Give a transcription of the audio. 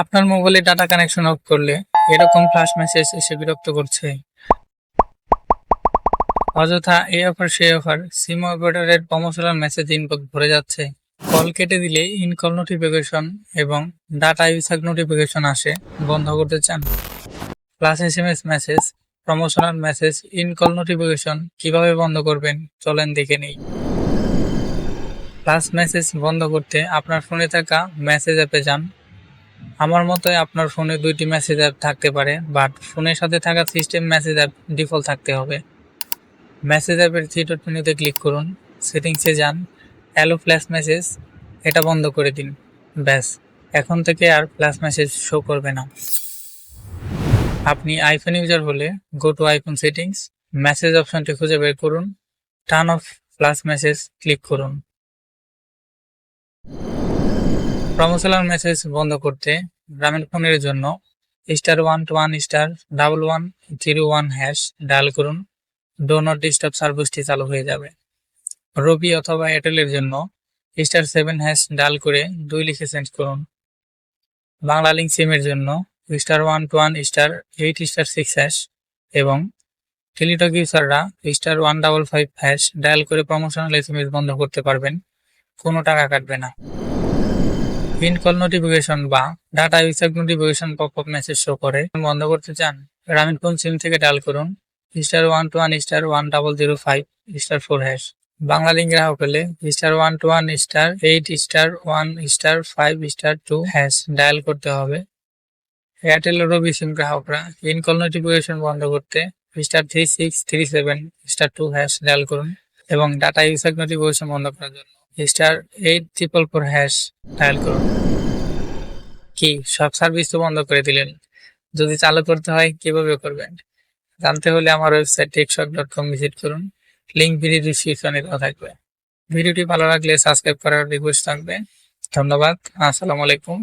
আপনার মোবাইলে data connection off করলে এরকম ফ্লাশ মেসেজ এসে বিরক্ত করছে। অযথা এই অফার সেই অফার সিম অপারেটরের প্রমোশনাল মেসেজ ইনবক্স ভরে যাচ্ছে। কল কেটে দিলে ইনকল নোটিফিকেশন এবং ডাটা ইউসার নোটিফিকেশন আসে, বন্ধ করতে চান। Plus S M S message promotional message in call notification কীভাবে বন্ধ করবেন, চলেন দেখে নেই। প্লাস মেসেজ বন্ধ করতে আপনার ফোনে থাকা মেসেজ অ্যাপে যান। আমার মতে আপনার ফোনে দুইটি মেসেজ অ্যাপ থাকতে পারে বাট ফোনের সাথে থাকা সিস্টেম মেসেজ অ্যাপ ডিফল্ট থাকতে হবে। মেসেজ অ্যাপের থ্রি ডট মেনুতে ক্লিক করুন সেটিংসে যান অ্যালো ফ্ল্যাশ মেসেজ এটা বন্ধ করে দিন, ব্যাস। এখন থেকে আর ফ্ল্যাশ মেসেজ শো করবে না। আপনি আইফোন ইউজার হলে go to iPhone settings message অপশনটি খুঁজে বের করুন turn off flash message click করুন। প্রমোশনাল মেসেজ বন্ধ করতে গ্রামীণ ফোনের জন্য star one two one star double one zero one hash dial করুন। ডো নট ডিস্টার্ব সার্ভিসটি চালু হয়ে যাবে। রবি অথবা এয়ারটেলের জন্য স্টার সেভেন হ্যাশ ডায়াল করে দুই লিখে সেন্ড করুন। বাংলা লিঙ্ক সিমের জন্য star one two one star eight star six hash এবং Teletalk ইউজাররা star one double five hash dial করে প্রমোশনাল এস বন্ধ করতে পারবেন। কোনো টাকা কাটবে না। পিন কল নোটিফিকেশন বা data user notification pop up message show করে। বন্ধ করতে চান, গ্রামীণ ফোন সিম থেকে ডায়াল করুন। Star one two one star one double zero five star four hash Banglalink গ্রাহক হলে star one two one star eight star one star five star two hash dial করতে হবে। এয়ারটেল রবি সিম গ্রাহকরা ইন কল নোটিফিকেশন বন্ধ করতে star three six three seven star two hash dial করুন এবং data user notification বন্ধ করার জন্য star eight triple four hash dial করুন। কি, সব সার্ভিস তো বন্ধ করে দিলেন। যদি চালু করতে হয়, কীভাবে করবেন? জানতে হলে আমার website Techshock dot com visit করুন। লিঙ্ক ভিডিও ডিসক্রিপশনে দেওয়া থাকবে। ভিডিওটি ভালো লাগলে সাবস্ক্রাইব করার রিকোয়েস্ট থাকবে। ধন্যবাদ, আসসালামু আলাইকুম।